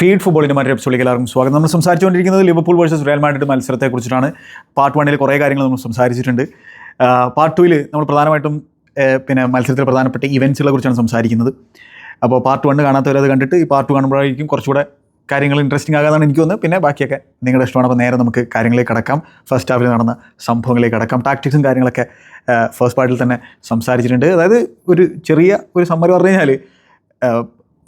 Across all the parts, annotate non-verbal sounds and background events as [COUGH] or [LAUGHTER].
Feed ഫുട്ബോളിന്റെ മറ്റൊരു എപ്പിസോഡിലേക്ക് എല്ലാവർക്കും സ്വാഗതം. നമ്മൾ സംസാരിച്ചുകൊണ്ടിരിക്കുന്നത് ലിവർപൂൾ വേഴ്സസ് റയൽ മാഡ്രിഡ് മത്സരത്തെക്കുറിച്ചിട്ടാണ്. പാർട്ട് വണ്ണിൽ കുറേ കാര്യങ്ങൾ നമ്മൾ സംസാരിച്ചിട്ടുണ്ട്. പാർട്ട് ടുവിൽ നമ്മൾ പ്രധാനമായിട്ടും പിന്നെ മത്സരത്തിൽ പ്രധാനപ്പെട്ട ഇവന്റ്സുകളെ കുറിച്ചാണ് സംസാരിക്കുന്നത്. അപ്പോൾ പാർട്ട് വണ്ണ് കാണാത്തവരത് കണ്ടിട്ട് ഈ പാർട്ട് കാണുമ്പോഴായിരിക്കും കുറച്ചുകൂടെ കാര്യങ്ങൾ ഇൻട്രസ്റ്റിംഗ് ആകാതാണ് എനിക്ക് തോന്നുന്നത്. പിന്നെ ബാക്കിയൊക്കെ നിങ്ങളുടെ ഇഷ്ടമാണ്. അപ്പോൾ നേരെ നമുക്ക് കാര്യങ്ങളിലേക്ക് കടക്കാം. ഫസ്റ്റ് ഹാഫിൽ നടന്ന സംഭവങ്ങളിലേക്ക് കടക്കാം. ടാക്ടിക്സും കാര്യങ്ങളൊക്കെ ഫസ്റ്റ് പാർട്ടിൽ തന്നെ സംസാരിച്ചിട്ടുണ്ട്. അതായത് ഒരു ചെറിയ ഒരു സമ്മർ പറഞ്ഞു കഴിഞ്ഞാൽ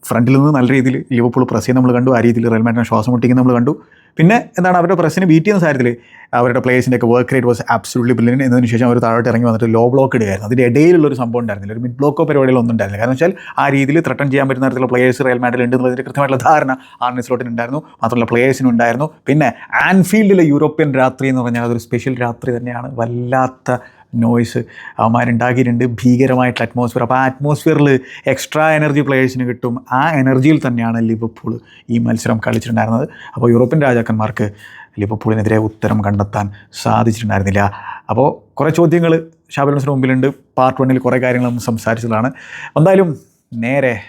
ഫ്രണ്ടിൽ നിന്ന് നല്ല രീതിയിൽ ലിവർപൂൾ പ്രസ് ചെയ്യുന്ന നമ്മൾ കണ്ടു ആ രീതിയിൽ റയൽ മാഡ്രിഡ് ശ്വാസം മുട്ടിക്കുന്ന നമ്മൾ കണ്ടു. പിന്നെ എന്താണ് അവരുടെ പ്രസ്സിനെ ബീറ്റ് ചെയ്യുന്ന കാര്യത്തിൽ അവരുടെ പ്ലേയേഴ്സിന്റെ ഒക്കെ വർക്ക് റേറ്റ് വാസ് ആബ്സൊല്യൂട്ട്ലി ബില്ലിന് എന്നതിന് ശേഷം അവർ താഴോട്ട് ഇറങ്ങി വന്നിട്ട് ലോ ബ്ലോക്ക് ഇടുകയായിരുന്നു. അതിന്റെ ഇടയിലുള്ള ഒരു സംഭവം ഉണ്ടായിരുന്നില്ല. ഒരു മിഡ് ബ്ലോക്കോ പരിപാടികളൊന്നും ഉണ്ടായിരുന്നില്ല. കാരണം വെച്ചാൽ ആ രീതിയിൽ ത്രട്ടൺ ചെയ്യാൻ പറ്റുന്ന തരത്തിലുള്ള പ്ലേയേഴ്സ് റയൽ മാറ്റിൽ ഉണ്ട് എന്നുള്ളതിന്റെ കൃത്യമായിട്ടുള്ള ധാരണ ആർണി സ്ലോട്ടിന് ഉണ്ടായിരുന്നു. മാത്രമല്ല പ്ലേയേഴ്സിനും ഉണ്ടായിരുന്നു. പിന്നെ ആൻഫീൽഡിലെ യൂറോപ്യൻ രാത്രി എന്ന് പറഞ്ഞാൽ അതൊരു സ്പെഷ്യൽ രാത്രി തന്നെയാണ്. വല്ലാത്ത നോയ്സ് അവന്മാരുണ്ടാക്കിയിട്ടുണ്ട് ഭീകരമായിട്ടുള്ള അറ്റ്മോസ്ഫിയർ അപ്പോൾ ആ അറ്റ്മോസ്ഫിയറിൽ എക്സ്ട്രാ എനർജി പ്ലേയേഴ്സിന് കിട്ടും. ആ എനർജിയിൽ തന്നെയാണ് ലിവർപൂൾ ഈ മത്സരം കളിച്ചിട്ടുണ്ടായിരുന്നത്. അപ്പോൾ യൂറോപ്യൻ രാജാക്കന്മാർക്ക് ലിവർപൂളിനെതിരെ ഉത്തരം കണ്ടെത്താൻ സാധിച്ചിട്ടുണ്ടായിരുന്നില്ല. അപ്പോൾ കുറേ ചോദ്യങ്ങൾ ഷാബിലൻസിന് മുമ്പിലുണ്ട്. പാർട്ട് വണ്ണിൽ കുറേ കാര്യങ്ങൾ നമ്മൾ സംസാരിച്ചതാണ്. എന്തായാലും നേരെ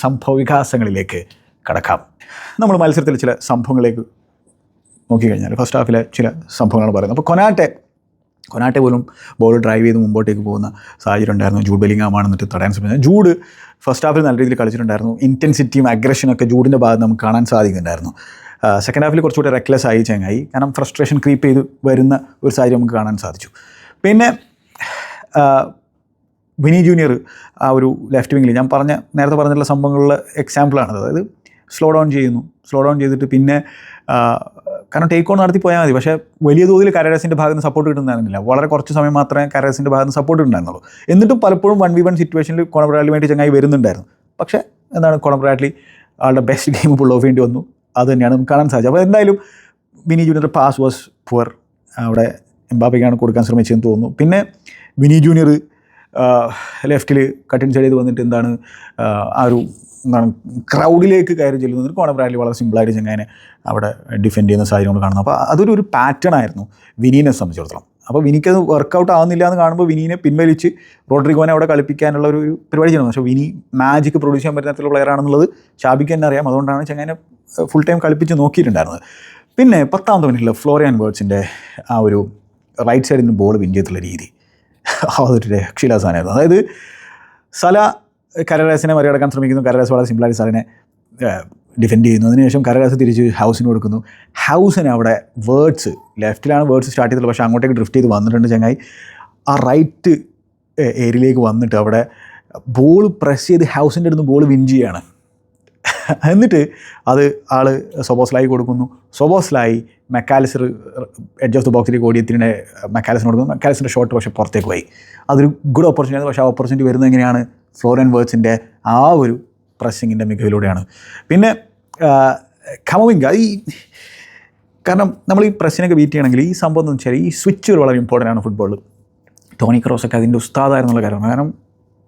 സംഭവ വികാസങ്ങളിലേക്ക് കടക്കാം. നമ്മൾ മത്സരത്തിൽ ചില സംഭവങ്ങളിലേക്ക് നോക്കിക്കഴിഞ്ഞാൽ ഫസ്റ്റ് ഹാഫിലെ ചില സംഭവങ്ങൾ പറയുന്നത്. അപ്പോൾ കൊനാട്ടെ കൊനാട്ടെ പോലും ബോൾ ഡ്രൈവ് ചെയ്ത് മുമ്പോട്ടേക്ക് പോകുന്ന സാഹചര്യം ഉണ്ടായിരുന്നു. ജൂഡ് ബെലിംഗാമാണ് എന്നിട്ട് തടയാൻ ശ്രമിച്ചത്. ജൂഡ് ഫസ്റ്റ് ഹാഫിൽ നല്ല രീതിയിൽ കളിച്ചിട്ടുണ്ടായിരുന്നു. ഇന്റൻസിറ്റിയും അഗ്രഷനൊക്കെ ജൂഡിന്റെ ഭാഗത്ത് നമുക്ക് കാണാൻ സാധിക്കുന്നുണ്ടായിരുന്നു. സെക്കൻഡ് ഹാഫിൽ കുറച്ചുകൂടി റെക്ലെസ് ആയി ചങ്ങായി. കാരണം ഫ്രസ്ട്രേഷൻ ക്രീപ്പ് ചെയ്ത് വരുന്ന ഒരു സാഹചര്യം നമുക്ക് കാണാൻ സാധിച്ചു. പിന്നെ വിനി ജൂനിയർ ആ ഒരു ലെഫ്റ്റ് വിങ്ങിൽ ഞാൻ പറഞ്ഞ നേരത്തെ പറഞ്ഞിട്ടുള്ള സംഭവങ്ങളിലെ എക്സാമ്പിളാണ് അതായത് സ്ലോ ഡൗൺ ചെയ്യുന്നു. സ്ലോ ഡൗൺ ചെയ്തിട്ട് പിന്നെ കാരണം ടേക്ക് ഓൺ നടത്തി പോയാൽ മതി. പക്ഷേ വലിയ തോതിൽ കരേഴ്സിന്റെ ഭാഗത്ത് നിന്ന് സപ്പോർട്ട് കിട്ടുന്നുണ്ടായിരുന്നില്ല വളരെ കുറച്ച് സമയം മാത്രമേ കരേഴ്സിന്റെ ഭാഗത്ത് നിന്ന് സപ്പോർട്ട് ഉണ്ടായിരുന്നുള്ളൂ. എന്നിട്ടും പലപ്പോഴും വൺ വി വൺ സിറ്റുവേഷനിൽ കോണബ്രാഡ്ലി വേണ്ടി ചങ്ങായി വരുന്നുണ്ടായിരുന്നു. പക്ഷേ എന്താണ് കോണബ്രാഡ്ലി ആളുടെ ബെസ്റ്റ് ഗെയിം പുൾ ഓഫ് വേണ്ടി വന്നു. അത് തന്നെയാണ് നമുക്ക് കാണാൻ സാധിച്ചത്. അപ്പോൾ എന്തായാലും Vini junior pass was poor അവിടെ എംബാബയ്ക്കാണ് കൊടുക്കാൻ ശ്രമിച്ചതെന്ന് തോന്നുന്നു. പിന്നെ വിനി ജൂനിയർ ലെഫ്റ്റിൽ കട്ടിൻ സൈഡ് ചെയ്ത് വന്നിട്ട് എന്താണ് ആ, ഒരു എന്താണ് ക്രൗഡിലേക്ക് കയറി ചെല്ലുന്നത് കോണർ ബ്രാഡ്ലി വളരെ സിമ്പിളായിട്ട് ചെങ്ങനെ അവിടെ ഡിഫെൻഡ് ചെയ്യുന്ന സാഹചര്യം കാണുന്നു. അപ്പോൾ അതൊരു ഒരു പാറ്റേൺ ആയിരുന്നു വിനീനെ സംബന്ധിച്ചിടത്തോളം. അപ്പോൾ വിനിക്കത് വർക്കൗട്ട് ആവുന്നില്ല എന്ന് കാണുമ്പോൾ വിനീനെ പിൻവലിച്ച് റോഡ്രിഗോനെ അവിടെ കളിപ്പിക്കാനുള്ള ഒരു പരിപാടി ചെയ്യണം പക്ഷേ വിനി മാജിക്ക് പ്രൊഡ്യൂസ് ചെയ്യാൻ പറ്റുന്ന പ്ലെയർ ആണെന്നുള്ളത് ഷാബിക്ക് തന്നെ അറിയാം. അതുകൊണ്ടാണ് ചെങ്ങനെ ഫുൾ ടൈം കളിപ്പിച്ച് നോക്കിയിട്ടുണ്ടായിരുന്നത്. പിന്നെ പത്താമത്തെ മിനിറ്റിൽ ഫ്ലോറിയൻ ബേർഡ്സിന്റെ ആ ഒരു റൈറ്റ് സൈഡിൽ നിന്ന് ബോൾ വിൻ ചെയ്തിട്ടുള്ള രീതി. അതൊരു രക്ഷയില്ലാസാനായിരുന്നു അതായത് സല കരരാസിനെ മറികടക്കാൻ ശ്രമിക്കുന്നു. കരരാസ് വളരെ സിമ്പിളായിട്ട് സലിനെ ഡിഫെൻഡ് ചെയ്യുന്നു. അതിനുശേഷം കരരാസ് തിരിച്ച് ഹൗസിന് കൊടുക്കുന്നു. ഹൗസിന് അവിടെ വേർഡ്സ് ലെഫ്റ്റിലാണ് വേർഡ്സ് സ്റ്റാർട്ട് ചെയ്തത് പക്ഷേ അങ്ങോട്ടേക്ക് ഡ്രിഫ്റ്റ് ചെയ്ത് വന്നിട്ടുണ്ട് ചങ്ങായി. ആ റൈറ്റ് ഏരിയയിലേക്ക് വന്നിട്ട് അവിടെ ബോൾ പ്രസ് ചെയ്ത് ഹൗസിന്റെ അടുത്ത് ബോൾ വിൻ ചെയ്യാണ് എന്നിട്ട് അത് ആൾ സൊബോസ്ലായി കൊടുക്കുന്നു. Szoboszlai Mac Allister edge of the ബോക്സിലേക്ക് ഓടിയത്തിനെ മെക്കാലിസിന് കൊടുക്കുന്നു. മെക്കാലിസിന്റെ ഷോട്ട് പക്ഷേ പുറത്തേക്ക് പോയി. അതൊരു ഗുഡ് ഓപ്പർച്യൂണിറ്റി പക്ഷേ ആ ഓപ്പർച്യൂണിറ്റി വരുന്നത് എങ്ങനെയാണ്? ഫ്ലോറിയൻ വേർഡ്സിന്റെ ആ ഒരു പ്രസ്സിങ്ങിന്റെ മികവിലൂടെയാണ്. പിന്നെ ഖമവിങ്ക ഈ കാരണം നമ്മൾ ഈ പ്രസ്സിനൊക്കെ ബീറ്റ് ചെയ്യണമെങ്കിൽ ഈ സംഭവം എന്ന് വെച്ചാൽ ഈ സ്വിച്ചുകൾ വളരെ ഇമ്പോർട്ടന്റ് ആണ് ഫുട്ബോളിൽ ടോണി ക്രോസൊക്കെ അതിന്റെ ഉസ്താദായിരുന്നുള്ള കാര്യമാണ് കാരണം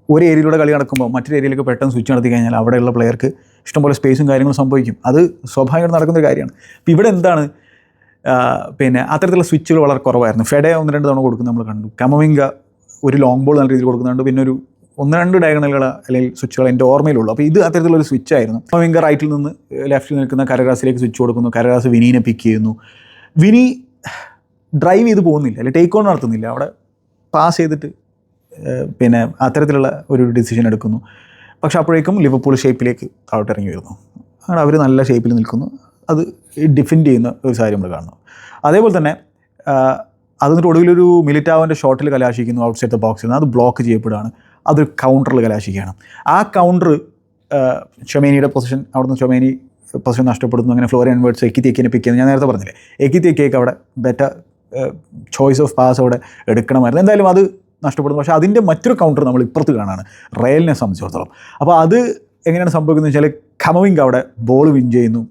ഒരു ഏരിയയിലൂടെ കളി നടക്കുമ്പോൾ മറ്റൊരു ഏരിയയിലേക്ക് പെട്ടെന്ന് സ്വിച്ച് നടത്തി കഴിഞ്ഞാൽ അവിടെയുള്ള പ്ലെയർക്ക് ഇഷ്ടംപോലെ സ്പേസും കാര്യങ്ങളും സംഭവിക്കും. അത് സ്വാഭാവികമായിട്ട് നടക്കുന്ന ഒരു കാര്യമാണ്. ഇപ്പോൾ ഇവിടെ എന്താണ്? പിന്നെ അത്തരത്തിലുള്ള സ്വിച്ചുകൾ വളരെ കുറവായിരുന്നു. ഫെഡെ ഒന്ന് രണ്ട് തവണ കൊടുക്കുന്നത് നമ്മൾ കണ്ടു. കമവിംഗ ഒരു ലോങ് ബോൾ നല്ല രീതിയിൽ കൊടുക്കുന്നുണ്ട്. പിന്നെ ഒരു ഒന്ന് രണ്ട് ഡയഗണലുകൾ അല്ലെങ്കിൽ സ്വിച്ചുകൾ എന്റെ ഓർമ്മയിലുള്ളൂ. അപ്പോൾ ഇത് അത്തരത്തിലുള്ള സ്വിച്ച് ആയിരുന്നു. കമവിംഗ റൈറ്റിൽ നിന്ന് ലെഫ്റ്റിൽ നിൽക്കുന്ന കരഗ്രാസിലേക്ക് സ്വിച്ച് കൊടുക്കുന്നു. കരഗ്രാസ് വിനീനെ പിക്ക് ചെയ്യുന്നു. വിനി ഡ്രൈവ് ചെയ്ത് പോകുന്നില്ല. അല്ലെങ്കിൽ ടേക്ക് ഓൺ നടത്തുന്നില്ല. അവിടെ പാസ് ചെയ്തിട്ട് പിന്നെ അത്തരത്തിലുള്ള ഒരു ഡിസിഷൻ എടുക്കുന്നു. പക്ഷെ അപ്പോഴേക്കും ലിവർപൂൾ ഷേപ്പിലേക്ക് താഴോട്ട് ഇറങ്ങി വരുന്നു. അങ്ങനെ അവർ നല്ല ഷേപ്പിൽ നിൽക്കുന്നു. അത് ഡിഫെൻഡ് ചെയ്യുന്ന ഒരു സാഹചര്യം നമ്മൾ കാണുന്നു. അതേപോലെ തന്നെ അതിന്റെ ഒടുവിലൊരു മിലിറ്റാവിന്റെ ഷോട്ടിൽ കലാശിക്കുന്നു ഔട്ട് സൈഡ് ദ ബോക്സിൽ നിന്ന്. അത് ബ്ലോക്ക് ചെയ്യപ്പെടുകയാണ്. അതൊരു കൗണ്ടറിൽ കലാശിക്കുകയാണ്. ആ കൗണ്ടർ ചൊമേനിയുടെ പൊസിഷൻ അവിടുന്ന് ചൊമേനി പൊസിഷൻ നഷ്ടപ്പെടുന്നു. അങ്ങനെ ഫ്ലോർ വേർഡ്സ് എക്കി തേക്കിനെ പിക്ക് ചെയ്യുന്നു. ഞാൻ നേരത്തെ പറഞ്ഞില്ലേ എക്കി തേക്കിയൊക്കെ അവിടെ ബെറ്റർ ചോയ്സ് ഓഫ് പാസ് അവിടെ എടുക്കണമായിരുന്നു. എന്തായാലും അത് നഷ്ടപ്പെടുന്നു. പക്ഷേ അതിന്റെ മറ്റൊരു കൗണ്ടർ നമ്മൾ ഇപ്പുറത്ത് കാണാണ്. റയലിനെ സംബന്ധിച്ചിടത്തോളം. അപ്പോൾ അത് എങ്ങനെയാണ് സംഭവിക്കുന്നത് വെച്ചാൽ ഖമവിങ് അവിടെ ബോൾ വിൻ ചെയ്യുന്നു.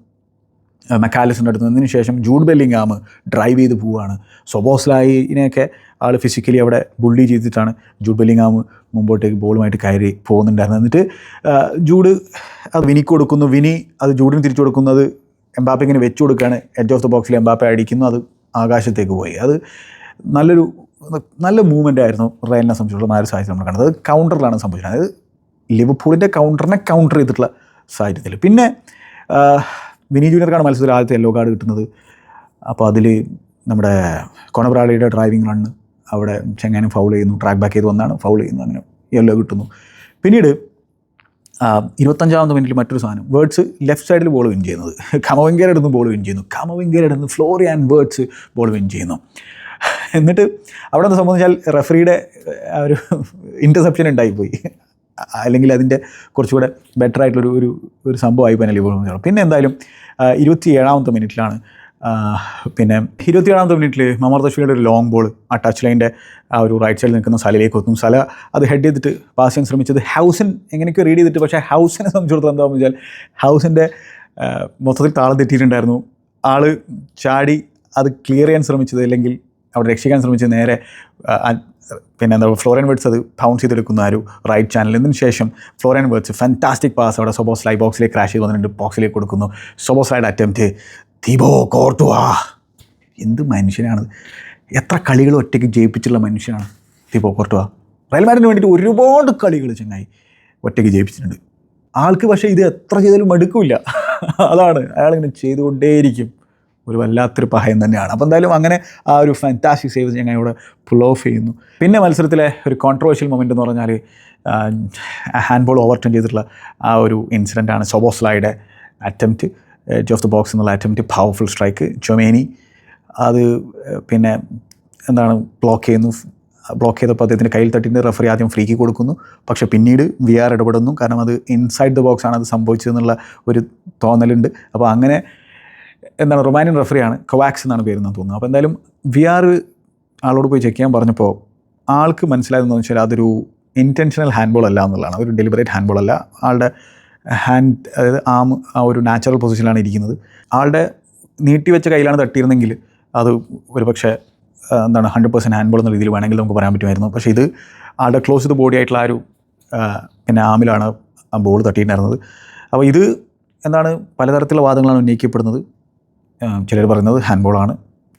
മെക്കാലിസിന്റെ അടുത്ത് നിന്നതിന് ശേഷം ജൂഡ് ബെല്ലിംഗാം ഡ്രൈവ് ചെയ്ത് പോവുകയാണ്. സൊബോസ്ലായിനെയൊക്കെ ആൾ ഫിസിക്കലി അവിടെ ബുള്ളി ചെയ്തിട്ടാണ് ജൂഡ് ബെല്ലിംഗാം മുമ്പോട്ടേക്ക് ബോളുമായിട്ട് കയറി പോകുന്നുണ്ടായിരുന്നു എന്നിട്ട് ജൂഡ് അത് വിനിക്ക് കൊടുക്കുന്നു. വിനി അത് ജൂഡിന് തിരിച്ചു കൊടുക്കുന്നത് എംബാപ്പയ്ക്കിന് വെച്ച് കൊടുക്കുകയാണ്. എഡ്ജ് ഓഫ് ദ ബോക്സിൽ എംബാപ്പ അടിക്കുന്നു. അത് ആകാശത്തേക്ക് പോയി. അത് നല്ലൊരു നല്ല മൂവ്മെന്റ് ആയിരുന്നു. റയലിനെ സംബന്ധിച്ചുള്ള ഒരു സാഹചര്യം നമ്മൾ കണ്ടത്. അത് കൗണ്ടറിലാണ് സംഭവിച്ചത്. അതായത് ലിവർപൂളിന്റെ കൗണ്ടറിനെ കൗണ്ടർ ചെയ്തിട്ടുള്ള സാഹചര്യത്തിൽ. പിന്നെ വിനീ ജൂനിയർക്കാണ് മത്സരത്തിൽ ആദ്യത്തെ യെല്ലോ കാർഡ് കിട്ടുന്നത്. അപ്പോൾ അതിൽ നമ്മുടെ കൊണബ്രാളിയുടെ ഡ്രൈവിംഗ് റണ്ണ് അവിടെ ചെങ്ങാനും ഫൗൾ ചെയ്യുന്നു. ട്രാക്ക് ബാക്ക് ചെയ്ത് വന്നാണ്. ഫൗൾ ചെയ്യുന്നു. അങ്ങനെ യെല്ലോ കിട്ടുന്നു. പിന്നീട് ഇരുപത്തഞ്ചാമത് മിനിറ്റിൽ മറ്റൊരു സാധനം. വേർഡ്സ് ലെഫ്റ്റ് സൈഡിൽ ബോൾ വിൻ ചെയ്യുന്നത്. [LAUGHS] കമവിങ്കയുടെ അടുത്ത് ബോൾ വിൻ ചെയ്യുന്നു. കമവിങ്കയുടെ Flori Florian Wirtz ball win ചെയ്യുന്നു. എന്നിട്ട് അവിടെ നിന്ന് സംബന്ധിച്ചാൽ റെഫറിയുടെ ഒരു ഇന്റർസെപ്ഷൻ ഉണ്ടായിപ്പോയി. അല്ലെങ്കിൽ അതിന്റെ കുറച്ചുകൂടെ ബെറ്റർ ആയിട്ടുള്ളൊരു ഒരു ഒരു സംഭവമായി പോലെ ലിവർപൂൾ പിന്നെ എന്തായാലും ഇരുപത്തി ഏഴാമത്തെ മിനിറ്റിലാണ് പിന്നെ പിന്നെ ഇരുപത്തിയേഴാമത്തെ മിനിറ്റിൽ മമർ തഷ്മിയുടെ ഒരു ലോങ് ബോൾ ആ ടച്ച് ലൈന്റെ ആ ഒരു റൈറ്റ് സൈഡിൽ നിൽക്കുന്ന സലയിലേക്ക് എത്തും സല അത് ഹെഡ് ചെയ്തിട്ട് പാസ് ചെയ്യാൻ ശ്രമിച്ചത് ഹൗസൻ എങ്ങനെയൊക്കെ റീഡ് ചെയ്തിട്ട് പക്ഷേ ഹൗസിനെ സംബന്ധിച്ചിടത്തോളം എന്താണെന്ന് വെച്ചാൽ ഹൗസിന്റെ മൊത്തത്തിൽ താളം തെറ്റിയിട്ടുണ്ടായിരുന്നു. ആൾ ചാടി അത് ക്ലിയർ ചെയ്യാൻ ശ്രമിച്ചത് അല്ലെങ്കിൽ അവിടെ രക്ഷിക്കാൻ ശ്രമിച്ച് നേരെ ആ, ആ, പിന്നെ എന്താ ഫ്ലോറൻ വേർഡ്സ് അത് ബൗൺസ് ചെയ്തെടുക്കുന്ന ആ ഒരു റൈറ്റ് ചാനൽ ഇതിന് ശേഷം ഫ്ലോറൻ വേർഡ്സ് ഫാന്റാസ്റ്റിക് പാസ് അവിടെ സൊബോസ് ലൈ ബോക്സിലേക്ക് ക്രാഷ് ചെയ്ത് വന്നിട്ടുണ്ട് ബോക്സിലേക്ക് കൊടുക്കുന്നു. Szoboszlai attempt Thibaut Courtois എന്ത് മനുഷ്യനാണ്? എത്ര കളികൾ ഒറ്റയ്ക്ക് ജയിപ്പിച്ചുള്ള മനുഷ്യനാണ് തിബോ കോർട്ടു റയൽ മാഡിന് വേണ്ടിയിട്ട് ഒരുപാട് കളികൾ ചങ്ങായി ഒറ്റയ്ക്ക് ജയിപ്പിച്ചിട്ടുണ്ട്. ആൾക്ക് പക്ഷേ ഇത് എത്ര ചെയ്താലും മടുക്കില്ല. അതാണ് അയാളിങ്ങനെ ചെയ്തുകൊണ്ടേയിരിക്കും. ഒരു വല്ലാത്തൊരു പഹയം തന്നെയാണ്. അപ്പോൾ എന്തായാലും അങ്ങനെ ആ ഒരു ഫാന്റാസ്റ്റിക് സേവ് ഞങ്ങൾ ഇവിടെ പുൾ ഓഫ് ചെയ്യുന്നു. പിന്നെ മത്സരത്തിലെ ഒരു കോൺട്രവേഴ്ഷ്യൽ മൊമെന്റ് എന്ന് പറഞ്ഞാൽ ഹാൻഡ് ബോൾ ഓവർ ടേൺ ചെയ്തിട്ടുള്ള ആ ഒരു ഇൻസിഡന്റാണ് സൊബോസ്ലായുടെ അറ്റംപ്റ്റ് ഓഫ് ദ ബോക്സ് എന്നുള്ള അറ്റംപ്റ്റ് പവർഫുൾ സ്ട്രൈക്ക് ചൊമേനി അത് പിന്നെ എന്താണ് ബ്ലോക്ക് ചെയ്യുന്നു. ബ്ലോക്ക് ചെയ്തപ്പോൾ അദ്ദേഹത്തിന്റെ കയ്യിൽ തട്ടിന്റെ റെഫറി ആദ്യം ഫ്രീക്ക് കൊടുക്കുന്നു. പക്ഷേ പിന്നീട് വി ആർ ഇടപെടുന്നു. കാരണം അത് ഇൻസൈഡ് ദ ബോക്സ് ആണ് അത് സംഭവിച്ചതെന്നുള്ള ഒരു തോന്നലുണ്ട്. അപ്പോൾ അങ്ങനെ എന്താണ് റൊമാനിയൻ റെഫറിയാണ് കൊവാക്സ് എന്നാണ് പേര് എന്നാണ് തോന്നുന്നത്. അപ്പോൾ എന്തായാലും വി ആർ ആളോട് പോയി ചെക്ക് ചെയ്യാൻ പറഞ്ഞപ്പോൾ ആൾക്ക് മനസ്സിലായതെന്ന് വെച്ചാൽ അതൊരു ഇന്റൻഷണൽ ഹാൻഡ്ബോൾ അല്ല എന്നുള്ളതാണ്. അതൊരു ഡെലിബറേറ്റ് ഹാൻഡ്ബോൾ അല്ല. ആളുടെ ഹാൻഡ് അതായത് ആം ആ ഒരു നാച്ചുറൽ പൊസിഷനിലാണ് ഇരിക്കുന്നത്. ആളുടെ നീട്ടിവെച്ച കയ്യിലാണ് തട്ടിയിരുന്നെങ്കിൽ അത് ഒരു പക്ഷേ എന്താണ് ഹൺഡ്രഡ് പെർസെന്റ് ഹാൻഡ്ബോൾ എന്ന രീതിയിൽ വേണമെങ്കിൽ നമുക്ക് പറയാൻ പറ്റുമായിരുന്നു. പക്ഷേ ഇത് ആളുടെ ക്ലോസ് ഇത് ബോഡി ആയിട്ടുള്ള ആ ഒരു പിന്നെ ആമിലാണ് ആ ബോൾ തട്ടിയിട്ടുണ്ടായിരുന്നത്. അപ്പോൾ ഇത് എന്താണ് പലതരത്തിലുള്ള വാദങ്ങളാണ് ഉന്നയിക്കപ്പെടുന്നത്. ചിലർ പറയുന്നത് ഹാൻഡ്ബോളാണ്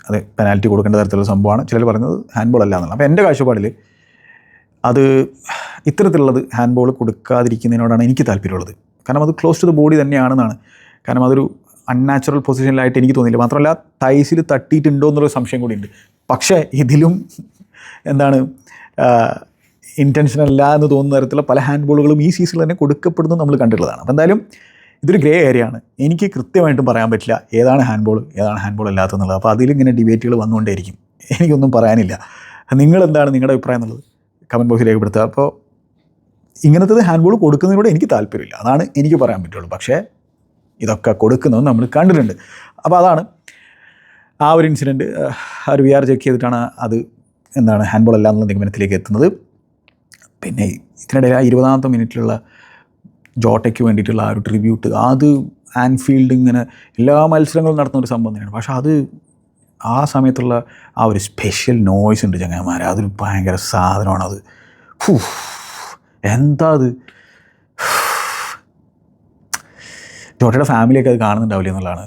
അത് പെനാൽറ്റി കൊടുക്കേണ്ട തരത്തിലുള്ള സംഭവമാണ്. ചിലർ പറയുന്നത് ഹാൻഡ്ബോൾ അല്ല എന്നുള്ളത്. അപ്പോൾ എന്റെ കാഴ്ചപ്പാടിൽ അത് ഇത്തരത്തിലുള്ളത് ഹാൻഡ്ബോൾ കൊടുക്കാതിരിക്കുന്നതിനോടാണ് എനിക്ക് താല്പര്യമുള്ളത്. കാരണം അത് ക്ലോസ് ടു ദ ബോഡി തന്നെയാണെന്നാണ്. കാരണം അതൊരു അൺനാച്ചുറൽ പൊസിഷനിലായിട്ട് എനിക്ക് തോന്നിയില്ല. മാത്രമല്ല തൈസിൽ തട്ടിയിട്ടുണ്ടോ എന്നുള്ളൊരു സംശയം കൂടിയുണ്ട്. പക്ഷേ ഇതിലും എന്താണ് ഇന്റൻഷൻ അല്ല എന്ന് തോന്നുന്ന തരത്തിലുള്ള പല ഹാൻഡ് ബോളുകളും ഈ സീസണിൽ തന്നെ കൊടുക്കപ്പെടുന്നത് നമ്മൾ കണ്ടിട്ടുള്ളതാണ്. അപ്പോൾ എന്തായാലും ഇതൊരു ഗ്രേ ഏരിയ ആണ് എനിക്ക് കൃത്യമായിട്ടും പറയാൻ പറ്റില്ല ഏതാണ് ഹാൻഡ്ബോൾ ഏതാണ് ഹാൻഡ്ബോൾ അല്ലാത്തതെന്നുള്ളത്. അപ്പോൾ അതിലിങ്ങനെ ഡിബേറ്റുകൾ വന്നുകൊണ്ടേയിരിക്കും. എനിക്കൊന്നും പറയാനില്ല. നിങ്ങളെന്താണ് നിങ്ങളുടെ അഭിപ്രായം എന്നുള്ളത് കമന്റ് ബോക്സിൽ രേഖപ്പെടുത്തുക അപ്പോൾ ഇങ്ങനത്തത് ഹാൻഡ്ബോൾ കൊടുക്കുന്നതിനോട് എനിക്ക് താല്പര്യമില്ല. അതാണ് എനിക്ക് പറയാൻ പറ്റുള്ളൂ. പക്ഷേ ഇതൊക്കെ കൊടുക്കുന്നത് നമ്മൾ കണ്ടിട്ടുണ്ട്. അപ്പോൾ അതാണ് ആ ഒരു ഇൻസിഡന്റ് ഒരു വി ആർ ചെക്ക് ചെയ്തിട്ടാണ് അത് എന്താണ് ഹാൻഡ്ബോൾ അല്ല എന്നുള്ള നിഗമനത്തിലേക്ക് എത്തുന്നത്. പിന്നെ ഇതിനിടയിൽ ആ ഇരുപതാമത്തെ മിനിറ്റിലുള്ള ജോട്ടയ്ക്ക് വേണ്ടിയിട്ടുള്ള ആ ഒരു ട്രിബ്യൂട്ട് അത് ആൻഫീൽഡ് ഇങ്ങനെ എല്ലാ മത്സരങ്ങളും നടത്തുന്ന ഒരു സംഭവം തന്നെയാണ്. പക്ഷേ അത് ആ സമയത്തുള്ള ആ ഒരു സ്പെഷ്യൽ നോയ്സ് ഉണ്ട് ചങ്ങന്മാർ അതൊരു ഭയങ്കര സാധനമാണ് അത്. ഫൂ, എന്താ അത്? ജോട്ടയുടെ ഫാമിലിയൊക്കെ അത് കാണുന്നുണ്ടാവില്ല എന്നുള്ളതാണ്.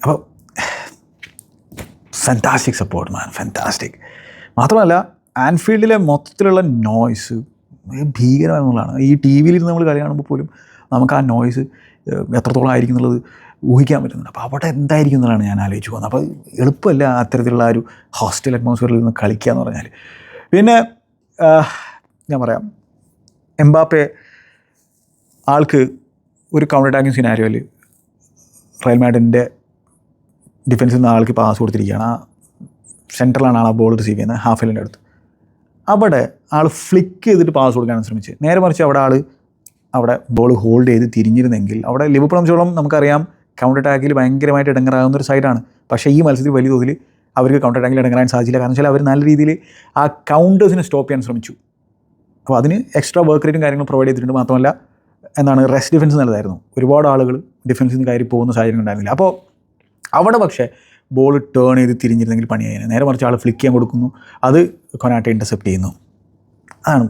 അപ്പോൾ ഫാന്റാസ്റ്റിക് സപ്പോർട്ട് മാൻ ഫാന്റാസ്റ്റിക് മാത്രമല്ല ആൻഫീൽഡിലെ മൊത്തത്തിലുള്ള നോയ്സ് ഭീകരമാണെന്നുള്ളതാണ്. ഈ ടി വിയിലിരുന്ന് നമ്മൾ കളി കാണുമ്പോൾ പോലും നമുക്ക് ആ നോയ്സ് എത്രത്തോളം ആയിരിക്കും എന്നുള്ളത് ഊഹിക്കാൻ പറ്റുന്നുണ്ട്. അപ്പോൾ അവിടെ എന്തായിരിക്കും എന്നുള്ളതാണ് ഞാൻ ആലോചിച്ച് പോകുന്നത്. അപ്പോൾ എളുപ്പമല്ല അത്തരത്തിലുള്ള ഒരു ഹോസ്റ്റൽ അറ്റ്മോസ്ഫിയറിൽ നിന്ന് കളിക്കുക എന്ന് പറഞ്ഞാൽ. പിന്നെ ഞാൻ പറയാം. എംബാപ്പെ ആൾക്ക് ഒരു കൗണ്ടർ അറ്റാക്കിംഗ് സിനാരിയോയിൽ റയൽ മാഡിന്റെ ഡിഫൻസിൽ നിന്ന് ആൾക്ക് പാസ് കൊടുത്തിരിക്കുകയാണ്. ആ സെന്ററിലാണ് ആ ബോൾ റിസീവ് ചെയ്യുന്നത്. ഹാഫ് എല്ലിന്റെ അടുത്ത്. അവിടെ ആൾ ഫ്ലിക്ക് ചെയ്തിട്ട് പാസ് കൊടുക്കാൻ ശ്രമിച്ചത് നേരെ മറിച്ച് അവിടെ ആൾ അവിടെ ബോൾ ഹോൾഡ് ചെയ്ത് തിരിഞ്ഞിരുന്നെങ്കിൽ അവിടെ ലിവർപൂൾ സംബന്ധിച്ചോളം നമുക്കറിയാം കൗണ്ടർ അറ്റാക്കിൽ ഭയങ്കരമായിട്ട് ഇടങ്ങറാകുന്ന ഒരു സൈഡാണ് പക്ഷേ ഈ മത്സരത്തിൽ വലിയ തോതിൽ അവർക്ക് കൗണ്ടർ അറ്റാക്കിൽ ഇടങ്ങറാൻ സാധിച്ചില്ല. കാരണം വെച്ചാൽ അവർ നല്ല രീതിയിൽ ആ കൗണ്ടേഴ്സിനെ സ്റ്റോപ്പ് ചെയ്യാൻ ശ്രമിച്ചു. അപ്പോൾ അതിന് എക്സ്ട്രാ വർക്ക് റേറ്റും കാര്യങ്ങളും പ്രൊവൈഡ് ചെയ്തിട്ടുണ്ട് മാത്രമല്ല എന്താണ് റെസ്റ്റ് ഡിഫൻസ് നല്ലതായിരുന്നു. ഒരുപാട് ആളുകൾ ഡിഫൻസിൽ നിന്ന് കയറി പോകുന്ന സാഹചര്യം ഉണ്ടായിരുന്നില്ല. അപ്പോൾ അവിടെ പക്ഷേ ബോൾ ടേൺ ചെയ്ത് തിരിഞ്ഞിരുന്നെങ്കിൽ പണിയായിരുന്നു നേരെ മറിച്ച് ആൾ ഫ്ലിക്ക് ചെയ്യാൻ കൊടുക്കുന്നു. അത് കൊനാട്ടെ ഇന്റർസെപ്റ്റ് ചെയ്യുന്നു. അതാണ്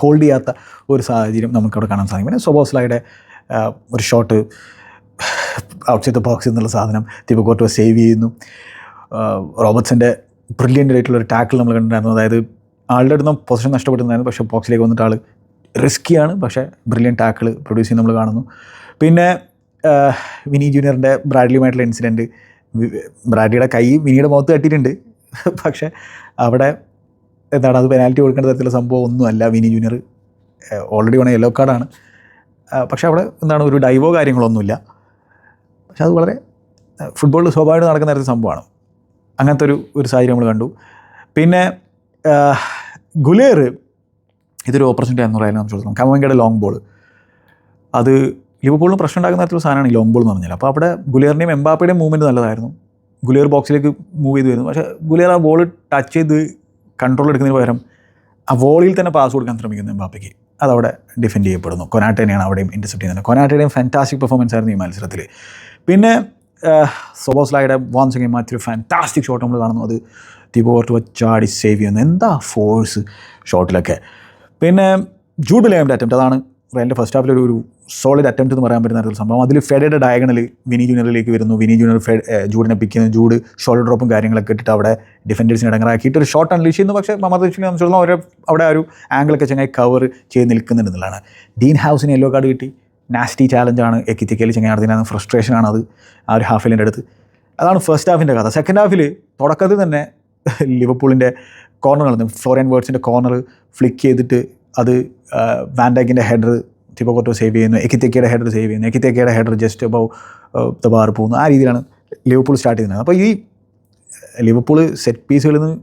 ഹോൾഡ് ചെയ്യാത്ത ഒരു സാഹചര്യം നമുക്കവിടെ കാണാൻ സാധിക്കും. പിന്നെ സൊബോസ്ലയുടെ ഒരു ഷോട്ട് ഔട്ട്സൈഡ് ദ ബോക്സ് എന്നുള്ള സാധനം തിബക്കോട്ടോ സേവ് ചെയ്യുന്നു. റോബർട്ട്സിന്റെ ബ്രില്യന്റ് ആയിട്ടുള്ള ഒരു ടാക്കിൾ നമ്മൾ കണ്ടിട്ടുണ്ടായിരുന്നു. അതായത് ആളുടെ അടുത്ത് പൊസിഷൻ നഷ്ടപ്പെട്ടിരുന്നായിരുന്നു പക്ഷേ ബോക്സിലേക്ക് വന്നിട്ട് ആൾ റിസ്ക്കിയാണ് പക്ഷേ ബ്രില്യൻ ടാക്കിൾ പ്രൊഡ്യൂസ് ചെയ്യുന്ന നമ്മൾ കാണുന്നു. പിന്നെ വിനി ജൂനിയറിന്റെ ബ്രാഡ്ലിയുമായിട്ടുള്ള ഇൻസിഡന്റ് ബ്രാഡ്ലിയുടെ കൈ വിനിയുടെ മുഖത്ത് കെട്ടിയിട്ടുണ്ട്. പക്ഷേ അവിടെ എന്താണ് അത് പെനാൽറ്റി കൊടുക്കേണ്ട തരത്തിലുള്ള സംഭവം ഒന്നുമല്ല വിനി ജൂനിയർ ഓൾറെഡി വേണം യെല്ലോ കാർഡാണ് പക്ഷേ അവിടെ എന്താണ് ഒരു ഡൈവോ കാര്യങ്ങളൊന്നുമില്ല പക്ഷെ അത് വളരെ ഫുട്ബോളിൽ സ്വാഭാവികമായിട്ട് നടക്കുന്ന തരത്തിൽ സംഭവമാണ്. അങ്ങനത്തെ ഒരു ഒരു സാഹചര്യം നമ്മൾ കണ്ടു. പിന്നെ ഗുലേർ ഇതൊരു ഓപ്പർച്യൂണിറ്റി എന്ന് പറയുന്നത് നമുക്ക് ചോദിക്കണം കമവങ്കയുടെ ലോങ് ബോൾ അത് ലിവർപൂളിന് പ്രശ്നം ഉണ്ടാക്കുന്ന തരത്തിലുള്ള സാധനമാണ് ഈ ലോങ് ബോൾ എന്ന് പറഞ്ഞാൽ. അപ്പോൾ അവിടെ ഗുലേറിന്റെയും എംബാപ്പയുടെയും മൂവ്മെന്റ് നല്ലതായിരുന്നു. ഗുലിയർ ബോക്സിലേക്ക് മൂവ് ചെയ്ത് വരുന്നു. പക്ഷേ ഗുലിയർ ആ ബോൾ ടച്ച് ചെയ്ത് കൺട്രോൾ എടുക്കുന്നതിന് പകരം ആ വോളിയിൽ തന്നെ പാസ് കൊടുക്കാൻ ശ്രമിക്കുന്നു എംബാപ്പയ്ക്ക്. അതവിടെ ഡിഫെൻഡ് ചെയ്യപ്പെടുന്നു. കൊനാട്ടേനെയാണ് അവിടെയും ഇന്റർസെപ്റ്റ് ചെയ്യുന്നത്. കൊനാട്ടയുടെയും ഫാന്റാസ്റ്റിക് പെർഫോമൻസ് ആയിരുന്നു ഈ മത്സരത്തിൽ. പിന്നെ സൊബോസ്ലായുടെ വാൻസ് ഗെയിം മറ്റൊരു ഫാന്റാസ്റ്റിക് ഷോട്ട് നമ്മൾ കാണുന്നു. അത് തിബോർട്ട് ചാടി സേവ് ചെയ്യുന്നു. എന്താ ഫോഴ്സ് ഷോട്ടിലൊക്കെ പിന്നെ ജൂഡ് ലേമിന്റെ അറ്റംപ്റ്റ്. അതാണ് റയലിന്റെ ഫസ്റ്റ് ഹാഫിൽ ഒരു സോളിഡ് അറ്റംപ്റ്റ് എന്ന് പറയാൻ പറ്റുന്ന ഒരു സംഭവം. അതിൽ ഫെഡയുടെ ഡയഗണൽ വിനി ജൂനിയറിലേക്ക് വരുന്നു. വിനി ജൂനിയർ ഫെഡ് ജൂഡിനെ പിക്കുന്നു ജൂഡ് ഷോൾഡർ ഡ്രോപ്പും കാര്യങ്ങളൊക്കെ ഇട്ടിട്ട് അവിടെ ഡിഫൻഡേഴ്സിനെ ഇടങ്ങറാക്കിയിട്ട് ഒരു ഷോട്ട് അൺലീഷ് ചെയ്യുന്നു. പക്ഷേ മമത ദീക്ഷിനെ സംബന്ധിച്ചിടത്തോളം അവർ അവിടെ ഒരു ആംഗിളൊക്കെ ചങ്ങായി കവർ ചെയ്ത് നിൽക്കുന്നുണ്ട് എന്നുള്ളതാണ്. ഡീൻ ഹൗസിന് യെല്ലോ കാർഡ് കിട്ടി. നാസ്റ്റി ചാലഞ്ചാണ് എക്കിത്തിക്കലി ചങ്ങായി ഫ്രസ്ട്രേഷൻ ഫ്രസ്ട്രേഷനാണ് അത്. ആ ഒരു ഹാഫിലിന്റെ അടുത്ത്. അതാണ് ഫസ്റ്റ് ഹാഫിന്റെ കഥ. സെക്കൻഡ് ഹാഫിൽ തുടക്കത്തിൽ തന്നെ ലിവർപൂളിന്റെ കോർണർ നടന്നു. ഫ്ലോറിയൻ വേർഡ്സിന്റെ കോർണർ ഫ്ലിക്ക് ചെയ്തിട്ട് അത് വാൻഡാക്കിന്റെ ഹെഡർ ടിപ്പോക്കോട്ടോ സേവ് ചെയ്യുന്നു എക്കിത്തേക്കയുടെ ഹെഡർ സേവ് ചെയ്യുന്നു എക്കിത്തേക്കയുടെ header just above the bar പോകുന്നു. ആ രീതിയിലാണ് ലിവർപൂൾ സ്റ്റാർട്ട് ചെയ്യുന്നത്. അപ്പോൾ ഈ ലിവർപൂൾ സെറ്റ് പീസുകളിൽ നിന്ന്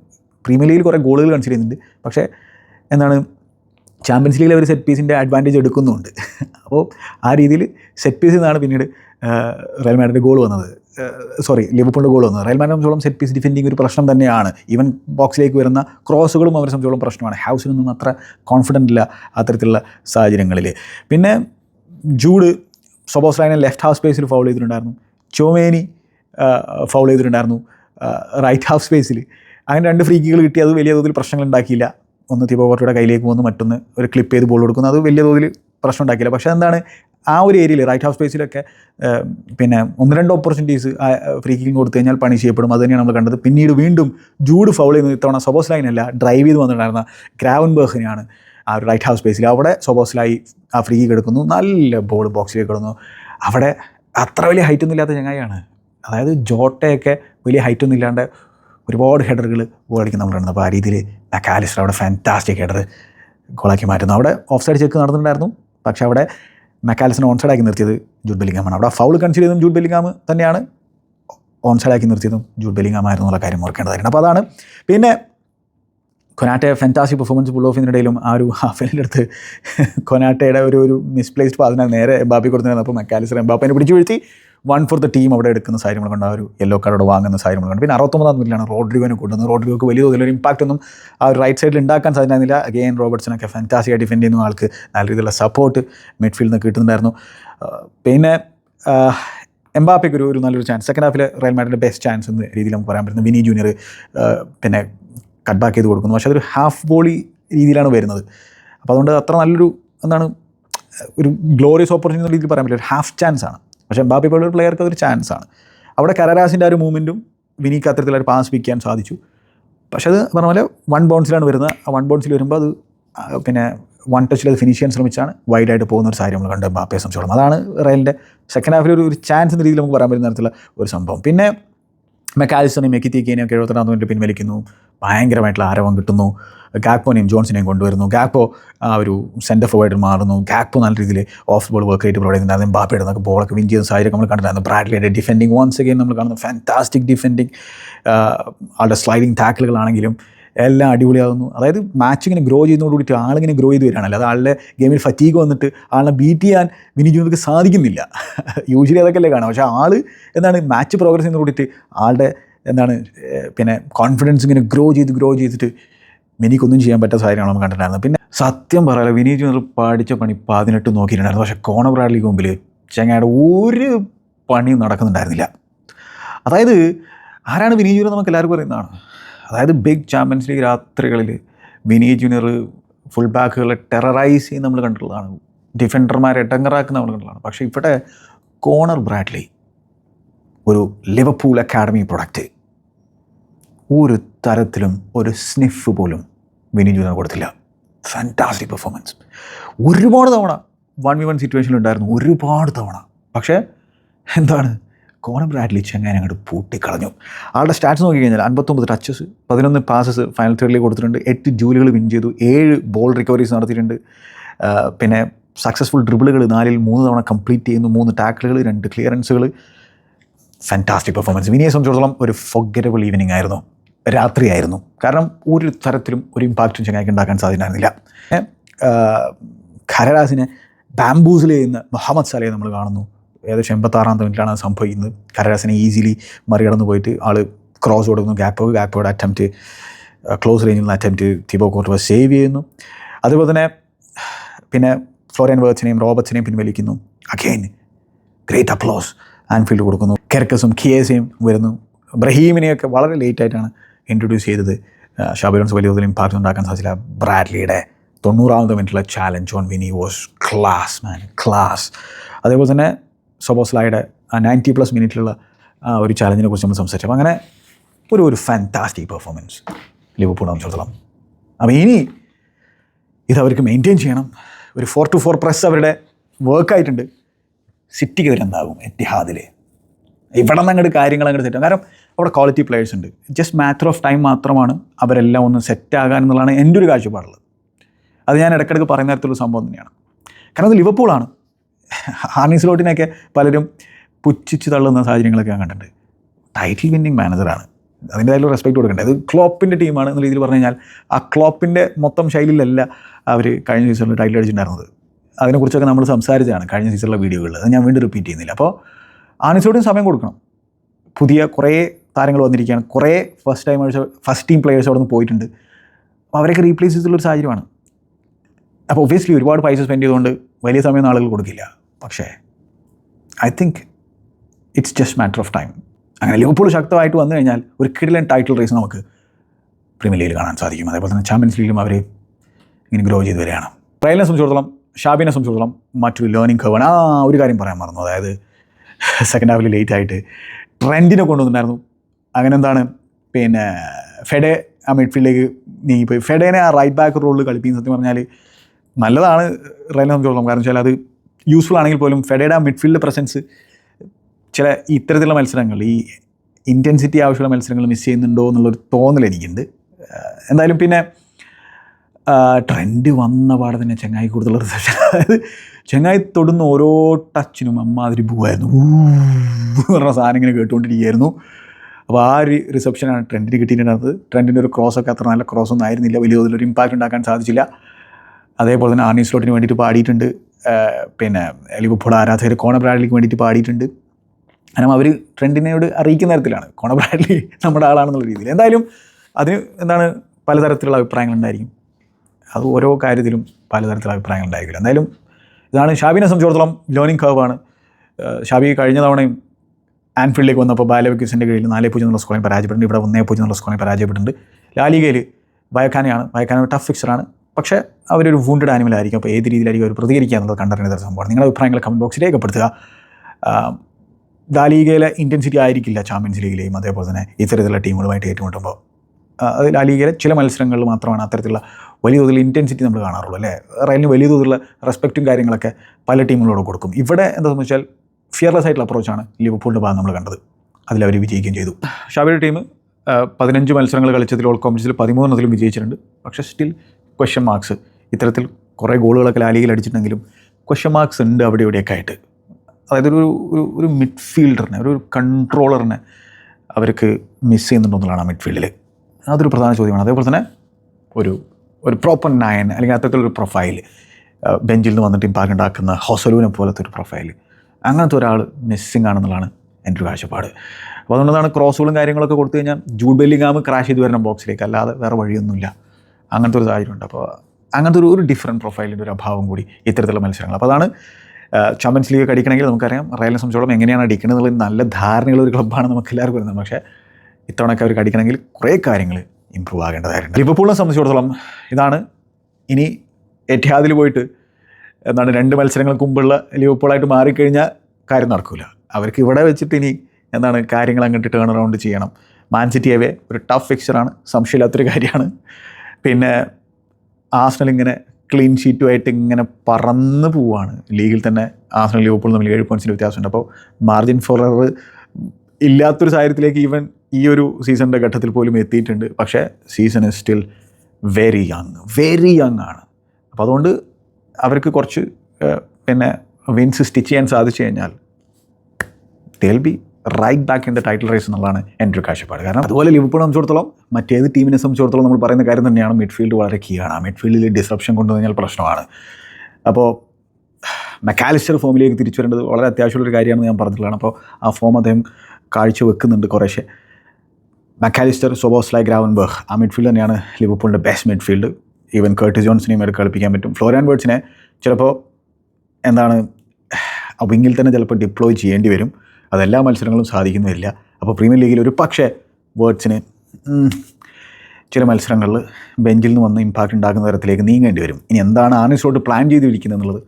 പ്രീമിയർ ലീഗിൽ കുറേ ഗോളുകൾ കൺസിഡർ ചെയ്യുന്നുണ്ട്. പക്ഷേ എന്താണ് ചാമ്പ്യൻസ് ലീഗിൽ അവർ സെറ്റ് പീസിന്റെ അഡ്വാന്റേജ് എടുക്കുന്നുണ്ട്. [LAUGHS] അപ്പോൾ ആ രീതിയിൽ സെറ്റ് പീസിൽ നിന്നാണ് പിന്നീട് റയൽ മാഡ്രിഡ് ഗോൾ വന്നത്. സോറി ലിവർപൂളിന്റെ ഗോൾ വന്നത്. റയൽ മാഡ്രിനെ സംബന്ധിച്ചോളം സെറ്റ് പീസ് ഡിഫെൻഡിങ് ഒരു പ്രശ്നം തന്നെയാണ്. ഈവൻ ബോക്സിലേക്ക് വരുന്ന ക്രോസുകളും അവരെ സംബന്ധിച്ചോളം പ്രശ്നമാണ്. ഹൗസിനൊന്നും അത്ര കോൺഫിഡന്റ് ഇല്ല അത്തരത്തിലുള്ള സാഹചര്യങ്ങളിൽ. പിന്നെ ജൂഡ് സൊബോസ് ലൈനെ ലെഫ്റ്റ് ഹാഫ് സ്പേസിൽ ഫൗൾ ചെയ്തിട്ടുണ്ടായിരുന്നു. ചോമേനി ഫൗൾ ചെയ്തിട്ടുണ്ടായിരുന്നു. റൈറ്റ് ഹാഫ് സ്പേസിൽ അങ്ങനെ രണ്ട് ഫ്രീക്കുകൾ കിട്ടി. അത് വലിയ തോതിൽ പ്രശ്നങ്ങൾ ഉണ്ടാക്കിയില്ല. ഒന്ന് തിബോവർട്ടിയുടെ കയ്യിലേക്ക് പോകുന്നു. മറ്റൊന്ന് ഒരു ക്ലിപ്പ് ചെയ്ത് ബോൾ കൊടുക്കുന്നു. അത് വലിയ തോതിൽ പ്രശ്നം ഉണ്ടാക്കിയില്ല. പക്ഷേ എന്താണ്? ആ ഒരു ഏരിയയിൽ റൈറ്റ് ഹാഫ് സ്പേസിലൊക്കെ പിന്നെ ഒന്ന് രണ്ട് ഓപ്പർച്യൂണിറ്റീസ് ഫ്രീ കിക്കിങ് കൊടുത്തു കഴിഞ്ഞാൽ പണി ചെയ്യപ്പെടും. അത് തന്നെയാണ് നമ്മൾ കണ്ടത്. പിന്നീട് വീണ്ടും ജൂഡ് ഫൗൾ ചെയ്യുന്ന ഇത്തവണ സൊബോസ് ലൈനല്ല ഡ്രൈവ് ചെയ്ത് വന്നിട്ടുണ്ടായിരുന്ന ഗ്രാവൻ ആ ഒരു റൈറ്റ് ഹാഫ് സ്പേസിൽ അവിടെ സൊബോസിലായി ആ ഫ്രീ കിക്ക് എടുക്കുന്നു. നല്ല ബോൾ ബോക്സിലേക്ക് കിടന്നു. അവിടെ അത്ര വലിയ ഹൈറ്റ് ഒന്നും ഇല്ലാത്ത ചങ്ങായിയാണ്. അതായത് ജോട്ടയൊക്കെ വലിയ ഹൈറ്റ് ഒന്നും ഇല്ലാണ്ട് ഒരുപാട് ഹെഡറുകൾ ഗോളടിക്കുന്ന നമ്മൾ കാണുന്നത് അപ്പോൾ ആ രീതിയിൽ മാക്കാലിസ്റ്റർ അവിടെ ഫാന്റാസ്റ്റിക് ഹെഡർ ഗോളാക്കി മാറ്റുന്നു. അവിടെ ഓഫ് സൈഡ് ചെക്ക് നടന്നിട്ടുണ്ടായിരുന്നു. പക്ഷേ അവിടെ മെക്കാലിസിനെ ഓൺ സൈഡ് ആക്കി നിർത്തിയത് ജൂഡ് ബെല്ലിങ്ങാമാണ് അവിടെ ഫൗൾ കൺസിഡർ ചെയ്തതും ജൂഡ് ബെല്ലിങ്ങാം തന്നെയാണ് ഓൺ സൈഡ് ആക്കി നിർത്തിയതും ജൂഡ് ബെല്ലിങ്ങാം ആയിരുന്നു എന്നുള്ള കാര്യം. ഓർക്കേണ്ടതായിരുന്നു അപ്പോൾ അതാണ്. പിന്നെ കൊനാട്ടെ ഫെന്റാസി പെർഫോമൻസ് പുൾ ഓഫിനിടയിലും ആ ഒരു ഹാഫിന്റെ അടുത്ത് കൊനാട്ടയുടെ ഒരു ഒരു മിസ്പ്ലേസ്ഡ് പാസിനെ നേരെ എംബാപ്പി കൊടുത്തിരുന്നു. അപ്പോൾ മെക്കാലിസർ എംബാപ്പിനെ പിടിച്ചു വീഴ്ത്തി. വൺ ഫോർ ദ ടീം അവിടെ എടുക്കുന്ന സാഹചര്യം നമ്മൾ കണ്ട ആ ഒരു യെല്ലോ കാർഡ് വാങ്ങുന്ന സാഹചര്യം നമ്മൾ കണ്ടു. പിന്നെ അറുപത്തൊമ്പതാം മിനിറ്റിലാണ് റോഡ്രിഗോനെ കൊടുക്കുന്നത് റോഡ്രിഗോക്ക് വലിയ തോതിലൊരു ഇമ്പാക്റ്റ് ഒന്നും ആ ഒരു റൈറ്റ് സൈഡിൽ ഉണ്ടാക്കാൻ സാധിക്കുന്നില്ല അഗെയിൻ റോബർട്സിനൊക്കെ ഫാന്റാസിയായി ഡിഫെൻഡ് ചെയ്യുന്ന. ആൾക്ക് നല്ല രീതിയിലുള്ള സപ്പോർട്ട് മിഡ്ഫീൽഡിൽ നിന്ന് കിട്ടുന്നുണ്ടായിരുന്നു. പിന്നെ എംബാപ്പയ്ക്ക് ഒരു ഒരു നല്ലൊരു ചാൻസ് സെക്കൻഡ് ഹാഫിൽ റയൽ മാഡിന്റെ ബെസ്റ്റ് ചാൻസ് എന്ന രീതിയിൽ നമുക്ക് പറയാൻ പറ്റുന്നത്. വിനി ജൂനിയർ പിന്നെ കട്ട് ബാക്ക് ചെയ്ത് കൊടുക്കുന്നു. പക്ഷേ അതൊരു ഹാഫ് ബോളി രീതിയിലാണ് വരുന്നത്. അപ്പോൾ അതുകൊണ്ട് അത്ര നല്ലൊരു എന്താണ് ഒരു ഗ്ലോറിയസ് ഓപ്പർച്യൂണിറ്റി എന്ന രീതിയിൽ പറയാൻ പറ്റില്ല. ഒരു ഹാഫ് ചാൻസ് ആണ്. പക്ഷേ ബാബി പോലെ ഒരു പ്ലെയർക്ക് അതൊരു ചാൻസാണ് അവിടെ കരരാസിന്റെ ആ ഒരു മൂവ്മെന്റും വിനിക്ക് അത്തരത്തിലൊരു പാസ് വിൽക്കാൻ സാധിച്ചു. പക്ഷേ അത് പറഞ്ഞ പോലെ വൺ ബോൺസിലാണ് വരുന്നത്. ആ വൺ ബോൺസിൽ വരുമ്പോൾ അത് പിന്നെ വൺ ടച്ചിൽ അത് ഫിനിഷ് ചെയ്യാൻ ശ്രമിച്ചാണ് വൈഡ് ആയിട്ട് പോകുന്ന ഒരു സാഹചര്യം നമ്മൾ കണ്ട് ബാപ്പയെ സംബന്ധിച്ചോളം. അതാണ് റയലിന്റെ സെക്കൻഡ് ഹാഫിൽ ഒരു ഒരു ചാൻസ് എന്ന രീതിയിൽ നമുക്ക് പറയാൻ പറ്റുന്ന തരത്തിലുള്ള ഒരു സംഭവം. പിന്നെ മെക്കാലിസ്റ്ററിനെയും മെക്കിത്തേക്കിനെയും ഒക്കെ എഴുപത്തിരണ്ടാം മിനിറ്റ് പിൻവലിക്കുന്നു. ഭയങ്കരമായിട്ടുള്ള ആരവം കിട്ടുന്നു. ഗാക്പോനെയും ജോൺസിനെയും കൊണ്ടുവരുന്നു. ഗാക്പോ ആ ഒരു സെന്റർ ഫോർവേഡ് മാറുന്നു. ഗാക്പോ നല്ല രീതിയിൽ ഓഫ് ബോൾ വർക്ക് ആയിട്ട് പ്രൊവൈഡ് അതും ബാപ്പയുടെ നമുക്ക് ബോളൊക്കെ വിൻ ചെയ്യുന്ന സാഹചര്യം നമ്മൾ കണ്ടിട്ടുണ്ടായിരുന്നു. ബ്രാഡ്ലിയുടെ ഡിഫെൻഡിങ് വൺസ് അഗെയിൻ നമ്മൾ കാണുന്നു. ഫാന്റാസ്റ്റിക് ഡിഫെൻഡിങ് ആളുടെ സ്ലൈഡിങ് ടാക്കിളുകളാണെങ്കിലും എല്ലാം അടിപൊളിയാകുന്നു അതായത് മാച്ച് ഇങ്ങനെ ഗ്രോ ചെയ്യുന്നതോട് കൂടിയിട്ട് ആളിങ്ങനെ ഗ്രോ ചെയ്ത് വരികയാണ് അല്ലാതെ ആളുടെ ഗെയിമിൽ ഫറ്റീഗ് വന്നിട്ട് ആളെ ബീറ്റ് ചെയ്യാൻ വിനി ജൂനിക്ക് സാധിക്കുന്നില്ല. [LAUGHS] യൂഷ്വലി അതൊക്കെ അല്ലേ കാണാം പക്ഷേ ആൾ എന്താണ് മാച്ച് പ്രോഗ്രസ് ചെയ്യുന്ന കൂടിയിട്ട് ആളുടെ എന്താണ് പിന്നെ കോൺഫിഡൻസ് ഇങ്ങനെ ഗ്രോ ചെയ്ത് ഗ്രോ ചെയ്തിട്ട് മിനിക്കൊന്നും ചെയ്യാൻ പറ്റാത്ത സാഹചര്യമാണ് നമ്മൾ കണ്ടിട്ടുണ്ടായിരുന്നത്. പിന്നെ സത്യം പറയാലോ വിനി ജൂനിയർ പഠിച്ച പണി പതിനെട്ട് നോക്കിയിട്ടുണ്ടായിരുന്നു. പക്ഷേ കോണ ബ്രാഡ്ലിക്ക് മുമ്പിൽ ചെങ്ങായുടെ ഒരു പണിയും നടക്കുന്നുണ്ടായിരുന്നില്ല. അതായത് ആരാണ് വിനീത് ജൂനിയർ നമുക്ക് എല്ലാവർക്കും അറിയുന്നതാണ്. അതായത് ബിഗ് ചാമ്പ്യൻസ് ലീഗ് രാത്രികളിൽ വിനി ജൂനിയർ ഫുൾ ബാക്കുകളെ ടെററൈസ് ചെയ്യുന്ന നമ്മൾ കണ്ടിട്ടുള്ളതാണ്. ഡിഫൻഡർമാരെ ഇടങ്ങറാക്കുന്ന നമ്മൾ കണ്ടിട്ടുള്ളതാണ്. പക്ഷേ ഇവിടെ കോണർ ബ്രാഡ്ലി ഒരു ലിവർപൂൾ അക്കാഡമി പ്രൊഡക്റ്റ് ഒരു തരത്തിലും ഒരു സ്നിഫ് പോലും വിനി ജൂനിയർ കൊടുത്തില്ല. ഫാന്റാസ്റ്റിക് പെർഫോമൻസ് ഒരുപാട് തവണ വൺ വി വൺ സിറ്റുവേഷനിൽ ഉണ്ടായിരുന്നു. ഒരുപാട് തവണ. പക്ഷേ എന്താണ്? കോണം ബ്രാഡ്ലി ചെങ്ങാൻ അങ്ങോട്ട് പൂട്ടിക്കളഞ്ഞു. ആളുടെ സ്റ്റാറ്റ്സ് നോക്കിക്കഴിഞ്ഞാൽ അൻപത്തൊമ്പത് ടച്ചസ് പതിനൊന്ന് പാസസ് ഫൈനൽ തേർഡിലേക്ക് കൊടുത്തിട്ടുണ്ട്. എട്ട് ജോലികൾ വിൻ ചെയ്തു. ഏഴ് ബോൾ റിക്കവറീസ് നടത്തിയിട്ടുണ്ട്. പിന്നെ സക്സസ്ഫുൾ ഡ്രിബിളുകൾ നാലിൽ മൂന്ന് തവണ കംപ്ലീറ്റ് ചെയ്യുന്നു. മൂന്ന് ടാക്കിളുകൾ രണ്ട് ക്ലിയറൻസുകൾ ഫാന്റാസ്റ്റിക് പെർഫോമൻസ് വിനിയെ സംബന്ധിച്ചിടത്തോളം ഒരു ഫൊഗറ്റബിൾ ഈവനിങ് ആയിരുന്നു. രാത്രിയായിരുന്നു കാരണം ഒരു തരത്തിലും ഒരു ഇമ്പാക്റ്റും ചങ്ങായിക്ക് ഉണ്ടാക്കാൻ സാധ്യമായിരുന്നില്ല ഖരരാസിനെ ബാംബൂസിൽ ചെയ്യുന്ന മുഹമ്മദ് സലയെ നമ്മൾ കാണുന്നു. ഏകദേശം എൺപത്താറാമത്തെ മിനിറ്റിലാണ് അത് സംഭവിക്കുന്നത്. ഖരരാസിനെ ഈസിലി മറികടന്ന് പോയിട്ട് ആൾ ക്രോസ് കൊടുക്കുന്നു. ഗ്യാപ്പ് ഗ്യാപ്പോടെ അറ്റംപ്റ്റ് ക്ലോസ് റേഞ്ചിൽ നിന്ന് അറ്റംപ്റ്റ് തിബോ കോർട്ടുവ സേവ് ചെയ്യുന്നു. അതുപോലെ തന്നെ പിന്നെ ഫ്ലോറിയൻ വേർച്ചിനെയും റോബർട്സിനെയും പിൻവലിക്കുന്നു. അഗെയിൻ ഗ്രേറ്റ് അപ്ലോസ് ആൻഫീൽഡ് കൊടുക്കുന്നു. കെർക്കസും ഖിയേസയും വരുന്നു. ബ്രഹീമിനെയൊക്കെ വളരെ ലേറ്റ് ആയിട്ടാണ് ഇൻട്രൊഡ്യൂസ് ചെയ്തത്. ഷാബിലോൺസ് വലിയ തോതിൽ ഇമ്പാക്റ്റ് ഉണ്ടാക്കാൻ സാധിച്ചില്ല. ബ്രാഡ്ലിയുടെ തൊണ്ണൂറാമത്തെ മിനിറ്റിലെ challenge on Vini was class man class അതേപോലെ തന്നെ സൊബോസ്ലായുടെ നയന്റി പ്ലസ് മിനിറ്റിലുള്ള ആ ഒരു ചാലഞ്ചിനെ കുറിച്ച് നമ്മൾ സംസാരിച്ചു അപ്പോൾ അങ്ങനെ ഒരു ഒരു ഫാന്റാസ്റ്റിക് പെർഫോമൻസ് ലിവർപൂൾ സംബന്ധിച്ചിടത്തോളം അപ്പോൾ ഇനി ഇത് അവർക്ക് മെയിന്റെയിൻ ചെയ്യണം. ഒരു ഫോർ ടു ഫോർ പ്രസ് അവരുടെ വർക്കായിട്ടുണ്ട് സിറ്റിക്ക് എന്താകും എത്തിഹാദിൽ ഇവിടെ നിന്ന് അങ്ങോട്ട് കാര്യങ്ങൾ അങ്ങോട്ട് സെറ്റ് കാരണം അവിടെ ക്വാളിറ്റി പ്ലേയേഴ്സ് ഉണ്ട്. ജസ്റ്റ് മാറ്റർ ഓഫ് ടൈം മാത്രമാണ് അവരെല്ലാം ഒന്ന് സെറ്റ് ആകാൻ എന്നുള്ളതാണ് എന്റെ ഒരു കാഴ്ചപ്പാടുള്ളത്. അത് ഞാൻ ഇടയ്ക്കിടയ്ക്ക് പറയുന്ന തരത്തിലുള്ള സംഭവം തന്നെയാണ്. കാരണം അത് ലിവർപൂളാണ്. ഹാർണിസ്ലോട്ടിനെയൊക്കെ പലരും പുച്ഛിച്ച് തള്ളുന്ന സാഹചര്യങ്ങളൊക്കെ ഞാൻ കണ്ടിട്ടുണ്ട്. ടൈറ്റിൽ വിന്നിങ് മാനേജറാണ് അതിന്റെതായാലും റെസ്പെക്ട് കൊടുക്കേണ്ടത് അത് ക്ലോപ്പിന്റെ ടീമാണ് എന്ന രീതിയിൽ പറഞ്ഞു കഴിഞ്ഞാൽ ആ ക്ലോപ്പിന്റെ മൊത്തം ശൈലിയിലല്ല അവർ കഴിഞ്ഞ സീസണിൽ ടൈറ്റിൽ അടിച്ചിട്ടുണ്ടായിരുന്നത്. അതിനെക്കുറിച്ചൊക്കെ നമ്മൾ സംസാരിച്ചതാണ് കഴിഞ്ഞ സീസണിലെ വീഡിയോകളിൽ. അത് ഞാൻ വീണ്ടും റിപ്പീറ്റ് ചെയ്യുന്നില്ല. അപ്പോൾ ആനിസോട്ടിന് സമയം കൊടുക്കണം. പുതിയ കുറേ താരങ്ങൾ വന്നിരിക്കുകയാണ്. കുറേ first timers first team players അവിടെ നിന്ന് പോയിട്ടുണ്ട്. അപ്പോൾ അവരൊക്കെ റീപ്ലേസ് ചെയ്തിട്ടുള്ളൊരു സാഹചര്യമാണ്. അപ്പോൾ ഒബ്വിയസ്ലി ഒരുപാട് പൈസ സ്പെൻഡ് ചെയ്തുകൊണ്ട് വലിയ സമയം ആളുകൾ കൊടുക്കില്ല. പക്ഷേ I think it's just matter of time അങ്ങനെ ലിവർപൂൾ ശക്തമായിട്ട് വന്നു കഴിഞ്ഞാൽ ഒരു കിടിലൻ ടൈറ്റിൽ റേസ് നമുക്ക് പ്രീമിയർ ലീഗിൽ കാണാൻ സാധിക്കും. അതേപോലെ തന്നെ ചാമ്പ്യൻസ് ലീഗിലും അവർ ഇങ്ങനെ ഗ്രോ ചെയ്ത് വരികയാണ്. റയലിനെ സംബന്ധിച്ചിടത്തോളം ഷാബിനെ സംബന്ധിച്ചിടത്തോളം മറ്റൊരു ലേണിംഗ് കർവാണ് ആ ഒരു കാര്യം പറയാൻ മറന്നു. അതായത് സെക്കൻഡ് ഹാഫിൽ ലേറ്റ് ആയിട്ട് ട്രെൻഡിനെ കൊണ്ടുവന്നിട്ടുണ്ടായിരുന്നു. അങ്ങനെ എന്താണ് പിന്നെ ഫെഡെ ആ മിഡ്ഫീൽഡിലേക്ക് നീങ്ങിപ്പോയി. ഫെഡേനെ ആ റൈറ്റ് ബാക്ക് റോളിൽ കളിപ്പിക്കുന്ന സത്യം പറഞ്ഞാൽ നല്ലതാണ്. റയലിനെ സംബന്ധിച്ചിടത്തോളം. കാരണം വെച്ചാൽ അത് യൂസ്ഫുൾ ആണെങ്കിൽ പോലും ഫെഡയുടെ മിഡ്ഫീൽഡ് പ്രസൻസ് ചില ഇത്തരത്തിലുള്ള മത്സരങ്ങൾ ഈ ഇന്റൻസിറ്റി ആവശ്യമുള്ള മത്സരങ്ങൾ മിസ് ചെയ്യുന്നുണ്ടോ എന്നുള്ളൊരു തോന്നൽ എനിക്കുണ്ട്. എന്തായാലും പിന്നെ ട്രെൻഡ് വന്ന പാടെ തന്നെ ചെങ്ങായി കൂടുതൽ റിസപ്ഷൻ അതായത് ചെങ്ങായി തൊടുന്ന ഓരോ ടച്ചിനും അമ്മാതിരി പോവായിരുന്നു. പറഞ്ഞ സാധനം ഇങ്ങനെ കേട്ടുകൊണ്ടിരിക്കുകയായിരുന്നു അപ്പോൾ ആ ഒരു റിസപ്ഷനാണ് ട്രെൻഡിന് കിട്ടിയിട്ടുണ്ടായിരുന്നത്. ട്രെൻഡിന്റെ ഒരു ക്രോസ് ഒക്കെ അത്ര നല്ല ക്രോസ് ഒന്നും ആയിരുന്നില്ല. വലിയ തോതിലൊരു ഇമ്പാക്റ്റ് ഉണ്ടാക്കാൻ സാധിച്ചില്ല. അതേപോലെ തന്നെ ആർണി സ്ലോട്ടിന് വേണ്ടിയിട്ട് പാടിയിട്ടുണ്ട്. പിന്നെ ലിവർപൂൾ ആരാധകർ കോണ ബ്രാഡ്ലിക്ക് വേണ്ടിയിട്ട് പാടിയിട്ടുണ്ട്. കാരണം അവർ ട്രെൻഡിനോട് അറിയിക്കുന്ന തരത്തിലാണ്. കോണ ബ്രാഡ്ലി നമ്മുടെ ആളാണെന്നുള്ള രീതിയിൽ. എന്തായാലും അതിന് എന്താണ് പലതരത്തിലുള്ള അഭിപ്രായങ്ങൾ ഉണ്ടായിരിക്കും. അത് ഓരോ കാര്യത്തിലും പലതരത്തിലുള്ള അഭിപ്രായങ്ങൾ ഉണ്ടായിരിക്കില്ല. എന്തായാലും ഇതാണ് ഷാബിനെ സംബന്ധിച്ചിടത്തോളം ലേണിംഗ് കർവാണ് ഷാബി കഴിഞ്ഞ തവണയും ആൻഫീൽഡിലേക്ക് വന്നപ്പോൾ ബാലവിക്യൂസിന്റെ കീഴിൽ നാല് പൂജ്യം എന്നുള്ള സ്കോറിൽ പരാജയപ്പെട്ടിട്ടുണ്ട് ഇവിടെ ഒന്നേ പൂജ്യം എന്നുള്ള സ്കോറിൽ പരാജയപ്പെട്ടിട്ടുണ്ട് ലാലിഗയിൽ വയക്കാനയാണ്. വയക്കാന ടഫ് ഫിക്സറാണ് പക്ഷേ അവരൊരു വൂണ്ടഡ് ആനിമൽ ആയിരിക്കും. അപ്പോൾ ഏത് രീതിയിലായിരിക്കും അവർ പ്രതികരിക്കുക എന്നുള്ളത് കണ്ടറിയുന്ന ഒരു സംഭവമാണ്. നിങ്ങളുടെ അഭിപ്രായങ്ങൾ കമന്റ് ബോക്സിൽ രേഖപ്പെടുത്തുക. ലാലീഗയിലെ ഇന്റൻസിറ്റി ആയിരിക്കില്ല ചാമ്പ്യൻസ് ലീഗിലെയും അതേപോലെ തന്നെ ഇത്തരത്തിലുള്ള ടീമുകളുമായിട്ട് ഏറ്റുമുട്ടുമ്പോൾ. അത് ലാലീഗയിലെ ചില മത്സരങ്ങളിൽ മാത്രമാണ് അത്തരത്തിലുള്ള വലിയ തോതിൽ ഇന്റൻസിറ്റി നമ്മൾ കാണാറുള്ളൂ അല്ലേ? റയലിന് വലിയ തോതിലുള്ള റെസ്പെക്റ്റും കാര്യങ്ങളൊക്കെ പല ടീമുകളോട് കൊടുക്കും. ഇവിടെ എന്താണെന്ന് വെച്ചാൽ ഫിയർലെസ് ആയിട്ടുള്ള അപ്രോച്ചാണ് ലിവർപൂളിന്റെ ഭാഗം നമ്മൾ കണ്ടത്. അതിൽ അവർ വിജയിക്കുകയും ചെയ്തു. ഷാബിയുടെ ടീം പതിനഞ്ച് മത്സരങ്ങൾ കളിച്ചതിൽ ഓൾ കോമ്പറ്റീഷനിൽ പതിമൂന്നെണ്ണത്തിലും വിജയിച്ചിട്ടുണ്ട്. പക്ഷേ സ്റ്റിൽ ക്വസ്റ്റ്യൻ മാർക്സ് ഇത്തരത്തിൽ കുറേ ഗോളുകളൊക്കെ ലാലിയിൽ അടിച്ചിട്ടുണ്ടെങ്കിലും ക്വസ്റ്റ്യൻ മാർക്സ് ഉണ്ട് അവിടെ ഇവിടെയൊക്കെ ആയിട്ട്. അതായത് ഒരു ഒരു ഒരു മിഡ്ഫീൽഡറിനെ ഒരു കൺട്രോളറിനെ അവർക്ക് മിസ് ചെയ്യുന്നുണ്ടെന്നുള്ളതാണ് ആ മിഡ്ഫീൽഡിൽ അതൊരു പ്രധാന ചോദ്യമാണ്. അതേപോലെ തന്നെ ഒരു ഒരു പ്രോപ്പർ നയൻ അല്ലെങ്കിൽ അത്തരത്തിലൊരു പ്രൊഫൈൽ ബെഞ്ചിൽ നിന്ന് വന്നിട്ട് ഇമ്പാക്ട് ഉണ്ടാക്കുന്ന ഹൊസലൂനെ പോലത്തെ ഒരു പ്രൊഫൈൽ അങ്ങനത്തെ ഒരാൾ മിസ്സിങ് ആണെന്നുള്ളതാണ് എന്റെ ഒരു കാഴ്ചപ്പാട്. അപ്പോൾ അതുകൊണ്ടാണ് ക്രോസുകളും കാര്യങ്ങളൊക്കെ കൊടുത്തു കഴിഞ്ഞാൽ ജൂഡ് ബെല്ലിങ്ങാമ് ക്രാഷ് ചെയ്ത് വരുന്ന ബോക്സിലേക്ക് അല്ലാതെ വേറെ വഴിയൊന്നുമില്ല. അങ്ങനത്തെ ഒരു സാഹചര്യമുണ്ട്. അപ്പോൾ അങ്ങനത്തെ ഒരു ഒരു ഡിഫറെന്റ് പ്രൊഫൈലിന്റെ ഒരു അഭാവം കൂടി ഇത്തരത്തിലുള്ള മത്സരങ്ങൾ. അപ്പോൾ അതാണ് ചാമ്പ്യൻസ് ലീഗ് അടിക്കണമെങ്കിൽ നമുക്കറിയാം റയലിനെ സംബന്ധിച്ചോളം എങ്ങനെയാണ് അടിക്കുന്നത് നല്ല ധാരണയുള്ള ഒരു ക്ലബ്ബാണ് നമുക്ക് എല്ലാവർക്കും വരുന്നത് പക്ഷേ ഇത്തവണയൊക്കെ അവർക്ക് അടിക്കണമെങ്കിൽ കുറേ കാര്യങ്ങൾ ഇമ്പ്രൂവ് ആകേണ്ടതായിട്ടുണ്ട്. ലിവർപൂളിനെ സംബന്ധിച്ചിടത്തോളം ഇതാണ്. ഇനി എറ്റിഹാദിൽ പോയിട്ട് എന്താണ് രണ്ട് മത്സരങ്ങൾക്ക് മുമ്പുള്ള ലിവർപൂളായിട്ട് മാറിക്കഴിഞ്ഞാൽ കാര്യം നടക്കില്ല അവർക്ക് ഇവിടെ വെച്ചിട്ട് ഇനി എന്താണ് കാര്യങ്ങൾ അങ്ങോട്ട് ടേൺ അറൗണ്ട് ചെയ്യണം. മാൻ അവേ ഒരു ടഫ് ഫിക്ചറാണ് സംശയമില്ലാത്തൊരു കാര്യമാണ്. പിന്നെ ആസ്നൽ ഇങ്ങനെ ക്ലീൻ ഷീറ്റുമായിട്ട് ഇങ്ങനെ പറന്ന് പോവാണ്. ലീഗിൽ തന്നെ ആസ്നൽ ലിവർപൂൾ തമ്മിൽ ഏഴ് പോയിൻസിന്റെ വ്യത്യാസമുണ്ട്. അപ്പോൾ മാർജിൻ ഫോർ ഇല്ലാത്തൊരു സാഹചര്യത്തിലേക്ക് ഈവൻ ഈ ഒരു സീസണിന്റെ ഘട്ടത്തിൽ പോലും എത്തിയിട്ടുണ്ട്. പക്ഷേ season is still very young very young ആണ്. അപ്പോൾ അതുകൊണ്ട് അവർക്ക് കുറച്ച് പിന്നെ വിൻസ് സ്റ്റിച്ച് ചെയ്യാൻ സാധിച്ചു കഴിഞ്ഞാൽ they'll be right back in the title race എന്നുള്ളതാണ് എന്റെ ഒരു കാഴ്ചപ്പാട്. കാരണം അതുപോലെ ലിവർപൂളിനെ സംബന്ധിച്ചിടത്തോളം മറ്റേത് ടീമിനെ സംബന്ധിച്ചിടത്തോളം നമ്മൾ പറയുന്ന കാര്യം തന്നെയാണ് മിഡ്ഫീൽഡ് വളരെ കീ ആണ്. ആ മിഡ്ഫീൽഡിൽ ഡിസ്റപ്ഷൻ കൊണ്ടുവന്നാൽ പ്രശ്നമാണ്. അപ്പോൾ മെക്കാലിസ്റ്റർ ഫോമിലേക്ക് തിരിച്ചു വരേണ്ടത് വളരെ അത്യാവശ്യമുള്ളൊരു കാര്യമാണെന്ന് ഞാൻ പറഞ്ഞിട്ടുള്ളതാണ്. അപ്പോൾ ആ ഫോം അദ്ദേഹം കാഴ്ച വെക്കുന്നുണ്ട് കുറേശ്ശെ. മെക്കാലിസ്റ്റർ സൊബോസ്ലൈ ഗ്രാവൻബർഗ് ആ മിഡ്ഫീൽഡ് തന്നെയാണ് ലിവർപൂളിന്റെ ബെസ്റ്റ് മിഡ്ഫീൽഡ് ഈവൻ കേർട്ടി ജോൺസിനെയും ഇടയ്ക്ക് കളിപ്പിക്കാൻ പറ്റും. ഫ്ലോറിയാൻ വേർഡ്സിനെ ചിലപ്പോൾ എന്താണ് വിങ്ങിൽ തന്നെ ചിലപ്പോൾ ഡിപ്ലോയ് ചെയ്യേണ്ടി വരും. അതെല്ലാ മത്സരങ്ങളും സാധിക്കുന്നില്ല അപ്പോൾ പ്രീമിയർ ലീഗിൽ ഒരു പക്ഷേ വേർഡ്സിന് ചില മത്സരങ്ങളിൽ ബെഞ്ചിൽ നിന്ന് വന്ന് ഇമ്പാക്റ്റ് ഉണ്ടാക്കുന്ന തരത്തിലേക്ക് നീങ്ങേണ്ടി വരും. ഇനി എന്താണ് ആനസോട്ട് പ്ലാൻ ചെയ്തിരിക്കുന്നത് എന്നുള്ളത്